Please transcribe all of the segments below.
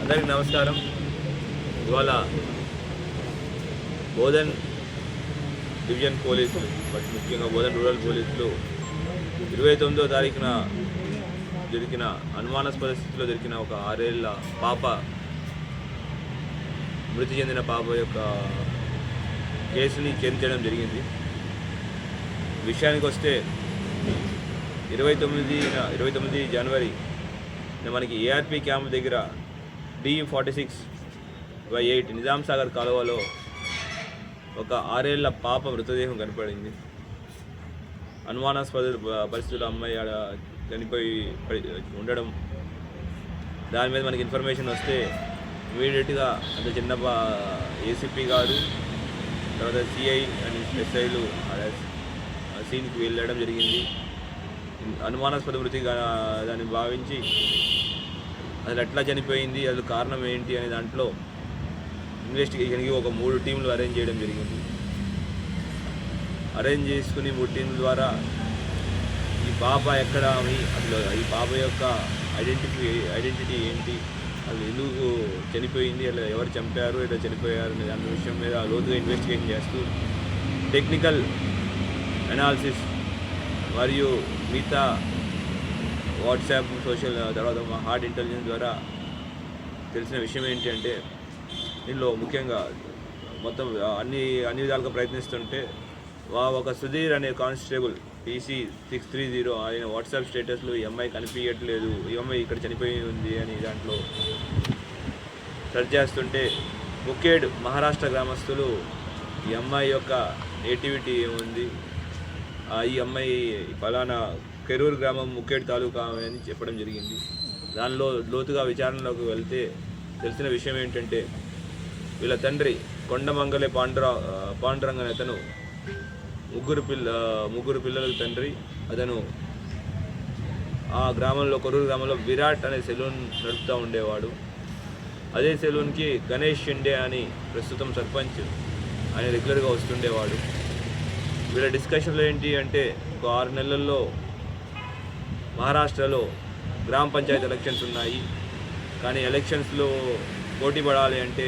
అందరికి నమస్కారం. ఇవాళ బోధన్ డివిజన్ పోలీసులు బట్ ముఖ్యంగా బోధన్ రూరల్ పోలీసులు ఇరవై తొమ్మిదో తారీఖున దొరికిన అనుమానాస్పద స్థితిలో దొరికిన ఒక ఆరేళ్ళ పాప మృతి చెందిన పాప యొక్క కేసుని చేయడం జరిగింది. విషయానికి వస్తే ఇరవై తొమ్మిది ఇరవై తొమ్మిది జనవరి మనకి ఏఆర్పి క్యాంప్ దగ్గర D forty six by eight Nizam Sagar కాలువలో ఒక ఆరేళ్ళ పాప మృతదేహం కనపడింది. అనుమానాస్పద పరిస్థితుల్లో అమ్మాయి ఆడ చనిపోయి ఉండడం. దాని మీద మనకి ఇన్ఫర్మేషన్ వస్తే ఇమీడియట్గా అంత చిన్న ఏసీపీ గారు తర్వాత సిఐ అండ్ ఎస్ఐలు సీన్కి వెళ్ళడం జరిగింది. అనుమానాస్పద మృతిగా దాన్ని భావించి అది ఎట్లా చనిపోయింది అది కారణం ఏంటి అనే దాంట్లో ఇన్వెస్టిగేషన్కి ఒక మూడు టీంలు అరేంజ్ చేయడం జరిగింది. అరేంజ్ చేసుకుని మూడు టీంల ద్వారా ఈ పాప ఎక్కడ అని అసలు ఈ పాప యొక్క ఐడెంటిఫై ఐడెంటిటీ ఏంటి అసలు ఎందుకు చనిపోయింది అలా ఎవరు చంపారు ఇలా చనిపోయారు అనే దాని విషయం మీద లోతుగా ఇన్వెస్టిగేషన్ చేస్తూ టెక్నికల్ అనాలిసిస్ మరియు మిగతా వాట్సాప్ సోషల్ తర్వాత మా హార్ట్ ఇంటెలిజెన్స్ ద్వారా తెలిసిన విషయం ఏంటి అంటే దీనిలో ముఖ్యంగా మొత్తం అన్ని అన్ని విధాలుగా ప్రయత్నిస్తుంటే వా ఒక సుధీర్ అనే constable PC six three zero ఆయన వాట్సాప్ స్టేటస్లో ఈ అమ్మాయి కనిపించట్లేదు ఈ అమ్మాయి ఇక్కడ చనిపోయి ఉంది అని దాంట్లో సెర్చ్ చేస్తుంటే ముఖేడ్ మహారాష్ట్ర గ్రామస్తులు ఈ అమ్మాయి యొక్క నేటివిటీ ఏముంది? ఈ అమ్మాయి ఫలానా కెరూరు గ్రామం ముఖేడు తాలూకా అని చెప్పడం జరిగింది. దానిలో లోతుగా విచారణలోకి వెళ్తే తెలిసిన విషయం ఏంటంటే వీళ్ళ తండ్రి కొండమంగళి పాండురా పాండురంగ అతను ముగ్గురు పిల్ల ముగ్గురు పిల్లల తండ్రి. అతను ఆ గ్రామంలో కొరూరు గ్రామంలో విరాట్ అనే సెలూన్ నడుపుతూ ఉండేవాడు. అదే సెలూన్కి గణేష్ షిండే అని ప్రస్తుతం సర్పంచ్ ఆయన రెగ్యులర్గా వస్తుండేవాడు. వీళ్ళ డిస్కషన్లో ఏంటి అంటే ఒక ఆరు నెలల్లో మహారాష్ట్రలో గ్రామ పంచాయతీ ఎలక్షన్స్ ఉన్నాయి. కానీ ఎలక్షన్స్లో పోటీ పడాలి అంటే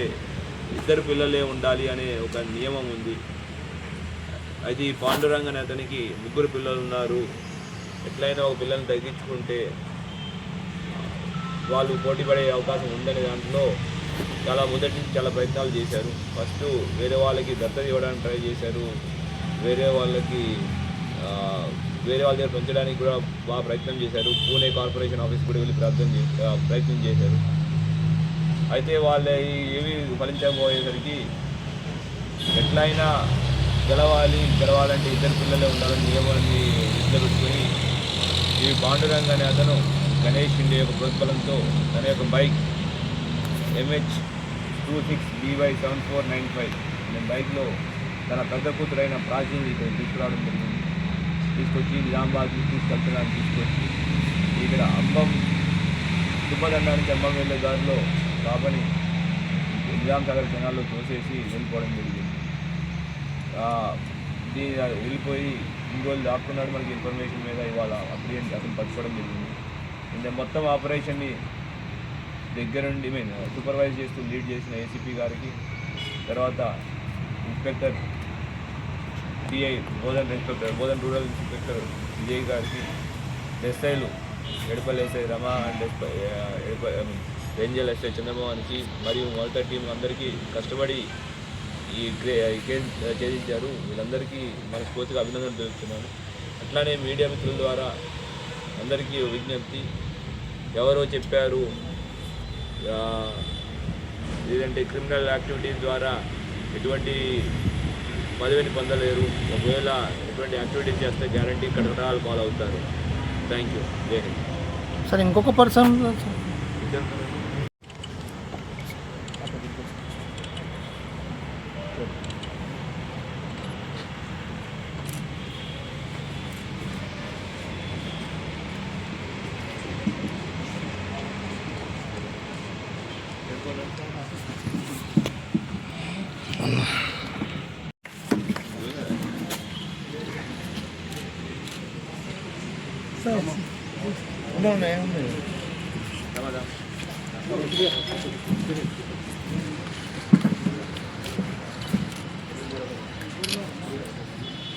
ఇద్దరు పిల్లలే ఉండాలి అనే ఒక నియమం ఉంది. అయితే ఈ పాండురంగ అనే అతనికి ముగ్గురు పిల్లలు ఉన్నారు. ఎట్లయినా ఒక పిల్లల్ని తగ్గించుకుంటే వాళ్ళు పోటీ పడే అవకాశం ఉందనే దాంట్లో చాలా మొదటి చాలా ప్రయత్నాలు చేశారు. ఫస్ట్ వేరే వాళ్ళకి దత్తత ఇవ్వడానికి ట్రై చేశారు. వేరే వాళ్ళకి వేరే వాళ్ళ దగ్గర పెంచడానికి కూడా బాగా ప్రయత్నం చేశారు. పూణే కార్పొరేషన్ ఆఫీస్ కూడా వెళ్ళి ప్రార్థన చే ప్రయత్నం చేశారు. అయితే వాళ్ళ ఏవి ఫలించకపోయేసరికి ఎట్లయినా గెలవాలి గెలవాలంటే ఇద్దరు పిల్లలే ఉండాలని నియమాన్ని దృష్టిలో పెట్టుకొని ఈ పాండురంగ అనే అతను గణేష్ ఇండి యొక్క ప్రోత్బలంతో తన యొక్క bike MH two six BY seven four nine five అనే బైక్లో తన పెద్ద కూతురైన ప్రాచీని ఇక్కడ తీసుకురావడం జరిగింది. తీసుకొచ్చి నిజామాబాద్కి తీసుకెళ్తున్నాను తీసుకొచ్చి. ఇక్కడ అంబం తుమ్మదండానికి అంబం వెళ్ళే దారిలో పాపని నిజాం సాగర్ జనాల్లో తోసేసి వెళ్ళిపోవడం జరిగింది. దీని వెళ్ళిపోయి ఇన్ని రోజులు దాక్కున్నాడు మనకి ఇన్ఫర్మేషన్ మీద ఇవాళ అప్పుడు అతను పట్టుకోవడం జరిగింది. ఇంకా మొత్తం ఆపరేషన్ని దగ్గరుండి మేము సూపర్వైజ్ చేస్తూ లీడ్ చేసిన ఏసీపీ గారికి తర్వాత inspector DI Bodhan inspector Bodhan rural inspector Vijay గారికి ఎస్ఐలు ఎడపల్లి ఎస్ఐ రమా అండ్ ఎస్ప- ఆ, ఎడప రేంజల్ ఎస్ఐ చంద్రమోహన్కి మరియు మొదట టీం అందరికీ కష్టపడి ఈ గ్రే కేసు ఛేదించారు. వీళ్ళందరికీ మనస్ఫూర్తిగా అభినందనలు తెలుపుతున్నాను. అట్లానే మీడియా మిత్రుల ద్వారా అందరికీ విజ్ఞప్తి. ఎవరో చెప్పారు లేదంటే క్రిమినల్ యాక్టివిటీస్ ద్వారా ఎటువంటి పదవిని పొందలేరు. ఒకవేళ ఎటువంటి యాక్టివిటీస్ చేస్తే గ్యారంటీ కటకటాలు పాలు అవుతారు. Thank you Jai Hind sir ఇంకొక పర్సన్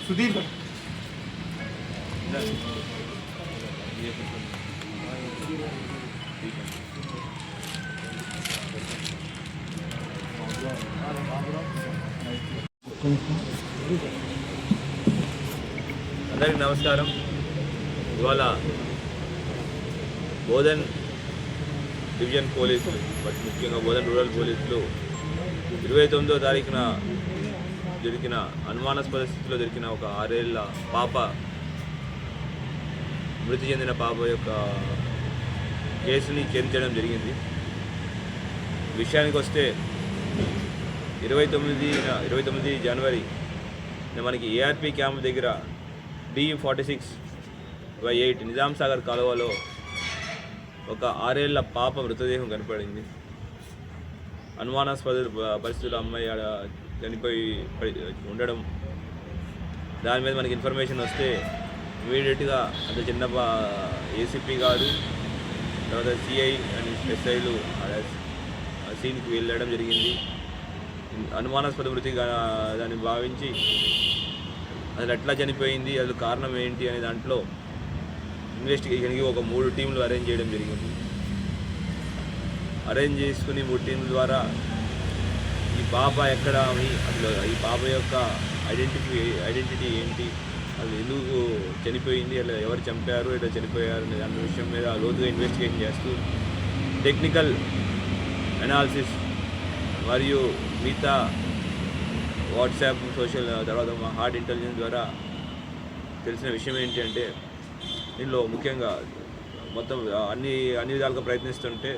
సుధీర్ అందరికి నమస్కారం. ఇవాళ బోధన్ డివిజన్ పోలీసులు బట్ ముఖ్యంగా బోధన్ రూరల్ పోలీసులు ఇరవై తొమ్మిదో తారీఖున దొరికిన అనుమానాస్పద స్థితిలో దొరికిన ఒక ఆరేళ్ళ పాప మృతి చెందిన పాప యొక్క కేసుని చేర్చడం జరిగింది. విషయానికి వస్తే ఇరవై తొమ్మిది ఇరవై తొమ్మిది జనవరి మనకి ఏఆర్పి క్యాంప్ దగ్గర D forty six by eight Nizam Sagar కాలువలో ఒక ఆరేళ్ళ పాప మృతదేహం కనపడింది. అనుమానాస్పద ప- పరిస్థితుల్లో అమ్మాయి ఆడ చనిపోయి ఉండడం. దాని మీద మనకి ఇన్ఫర్మేషన్ వస్తే ఇమీడియట్గా అంత చిన్న ఏసీపీ గారు తర్వాత సిఐ అండ్ ఎస్ఐలు సీన్కి వెళ్ళడం జరిగింది. అనుమానాస్పద మృతిగా దాన్ని భావించి అసలు ఎట్లా చనిపోయింది అసలు కారణం ఏంటి అనే దాంట్లో ఇన్వెస్టిగేషన్కి ఒక మూడు టీంలు అరేంజ్ చేయడం జరిగింది. అరేంజ్ చేసుకుని మూడు టీంల ద్వారా ఈ పాప ఎక్కడ అని అసలు ఈ పాప యొక్క ఐడెంటిఫై ఐడెంటిటీ ఏంటి? అది ఎందుకు చనిపోయింది? అలా ఎవరు చంపారు? ఇలా చనిపోయారు? అనే దాని విషయం మీద లోతుగా ఇన్వెస్టిగేషన్ చేస్తూ టెక్నికల్ అనాలిసిస్ మరియు మిగతా వాట్సాప్ సోషల్ తర్వాత మా హార్ట్ ఇంటెలిజెన్స్ ద్వారా తెలిసిన విషయం ఏంటి అంటే దీనిలో ముఖ్యంగా మొత్తం అన్ని అన్ని విధాలుగా ప్రయత్నిస్తుంటే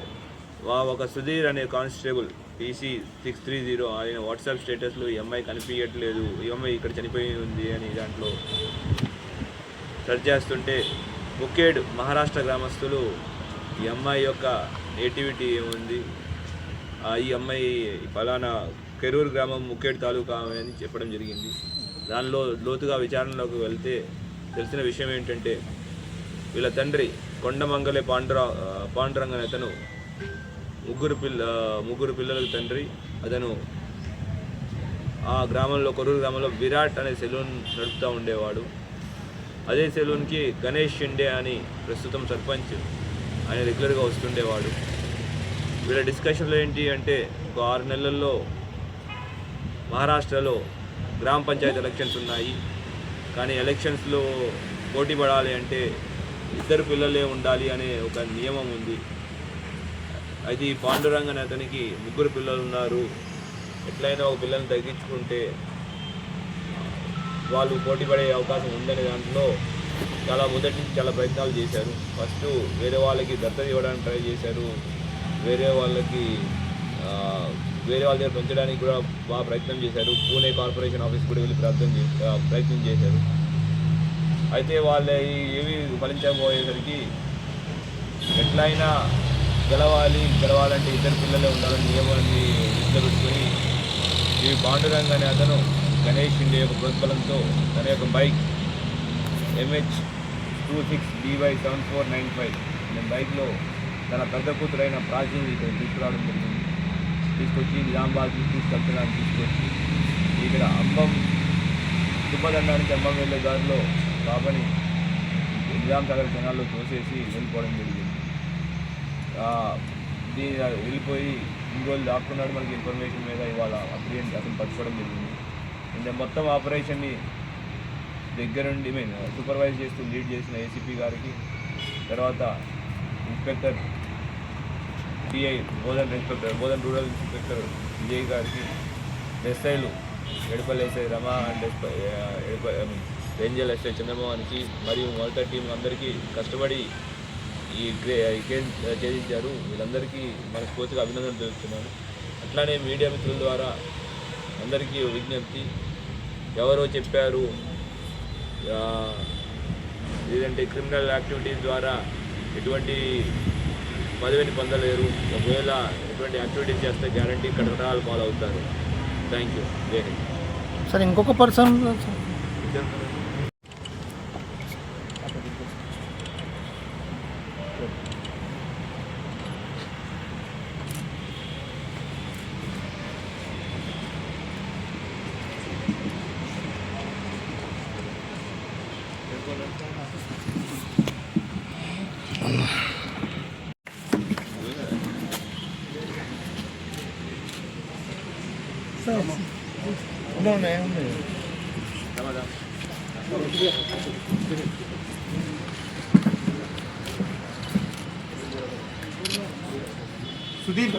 వా ఒక సుధీర్ అనే constable PC six three zero ఆయన వాట్సాప్ స్టేటస్లో ఈ అమ్మాయి కనిపించట్లేదు ఈ అమ్మాయి ఇక్కడ చనిపోయి ఉంది అని దాంట్లో సెర్చ్ చేస్తుంటే ముఖేడ్ మహారాష్ట్ర గ్రామస్తులు ఈ అమ్మాయి యొక్క నేటివిటీ ఏముంది? ఆ, ఈ అమ్మాయి ఫలానా కెరూరు గ్రామం ముఖేడ్ తాలూకా అని చెప్పడం జరిగింది. దానిలో లోతుగా విచారణలోకి వెళ్తే తెలిసిన విషయం ఏంటంటే వీళ్ళ తండ్రి కొండమంగళే పాండురా పాండురంగన్ అతను ముగ్గురు పిల్ల ముగ్గురు పిల్లలకు తండ్రి. అతను ఆ గ్రామంలో కొరూరు గ్రామంలో విరాట్ అనే సెలూన్ నడుపుతూ ఉండేవాడు. అదే సెలూన్కి గణేష్ షిండే అని ప్రస్తుతం సర్పంచ్ ఆయన రెగ్యులర్గా వస్తుండేవాడు. వీళ్ళ డిస్కషన్లో ఏంటి అంటే ఒక ఆరు నెలల్లో మహారాష్ట్రలో గ్రామ పంచాయతీ ఎలక్షన్స్ ఉన్నాయి. కానీ ఎలక్షన్స్లో పోటీ పడాలి అంటే ఇద్దరు పిల్లలే ఉండాలి అనే ఒక నియమం ఉంది. అయితే ఈ అతనికి ముగ్గురు పిల్లలు ఉన్నారు. ఎట్లయినా ఒక పిల్లని తగ్గించుకుంటే వాళ్ళు పోటీ పడే అవకాశం ఉందనే దాంట్లో చాలా మొదటి నుంచి చాలా ప్రయత్నాలు చేశారు. ఫస్ట్ వేరే వాళ్ళకి దత్తత ఇవ్వడానికి ట్రై చేశారు. వేరే వాళ్ళకి వేరే వాళ్ళ దగ్గర పెంచడానికి కూడా బాగా ప్రయత్నం చేశారు. పూణే కార్పొరేషన్ ఆఫీస్ కూడా వెళ్ళి ప్రయత్నం చే ప్రయత్నం చేశారు. అయితే వాళ్ళ ఏవి ఫలించకపోయేసరికి ఎట్లయినా గెలవాలి గెలవాలంటే ఇద్దరు పిల్లలే ఉండాలని నియమాన్ని దృష్టిలో పెట్టుకొని ఈ పాండురంగ అనే అతను గణేష్ ఇండియా యొక్క ప్రోత్బలంతో తన యొక్క bike MH two six DY seven four nine five అనే బైక్లో తన పెద్ద కూతురైన ప్రాచీన్ ఇక్కడ తీసుకురావడం జరిగింది. తీసుకొచ్చి నిజామాబాద్ తీసుకెళ్తున్నాను తీసుకొచ్చి ఇక్కడ అంబం తుప్పదండానికి అంబం వెళ్ళే దారిలో బాబాని నిజాం సాగర్ జనాల్లో తోసేసి వెళ్ళిపోవడం జరిగింది. దీని వెళ్ళిపోయి ఇంకోళ్ళు దాక్కున్నాడు మనకి ఇన్ఫర్మేషన్ మీద ఇవాళ అప్రియంట్ అతను పట్టుకోవడం జరిగింది. ఇంత మొత్తం ఆపరేషన్ని దగ్గరుండి మీన్ సూపర్వైజ్ చేస్తూ లీడ్ చేసిన ఏసీపీ గారికి తర్వాత inspector TI Bodhan inspector Bodhan rural inspector Vijay గారికి ఎస్ఐలు ఎడపల్లి ఎస్ఐ రమ అండ్ ఎడప ఐ మీన్ రేంజల్ ఎస్ఐ చంద్రమోహన్కి మరియు మొదట టీం అందరికీ కష్టపడి ఈ గ్రే ఈ కేసు ఛేదించారు వీళ్ళందరికీ మనస్ఫూర్తిగా అభినందనలు తెలుపుతున్నాను. అట్లానే మీడియా మిత్రుల ద్వారా అందరికీ విజ్ఞప్తి. ఎవరో చెప్పారు లేదంటే క్రిమినల్ యాక్టివిటీస్ ద్వారా ఎటువంటి పదవిని పొందలేరు. ఒకవేళ ఎటువంటి యాక్టివిటీస్ చేస్తే గ్యారంటీ కటకటాలు పాలు అవుతారు థ్యాంక్ యూ సార్ ఇంకొక person Não, não é, não é. Trabalhar. Sudhir.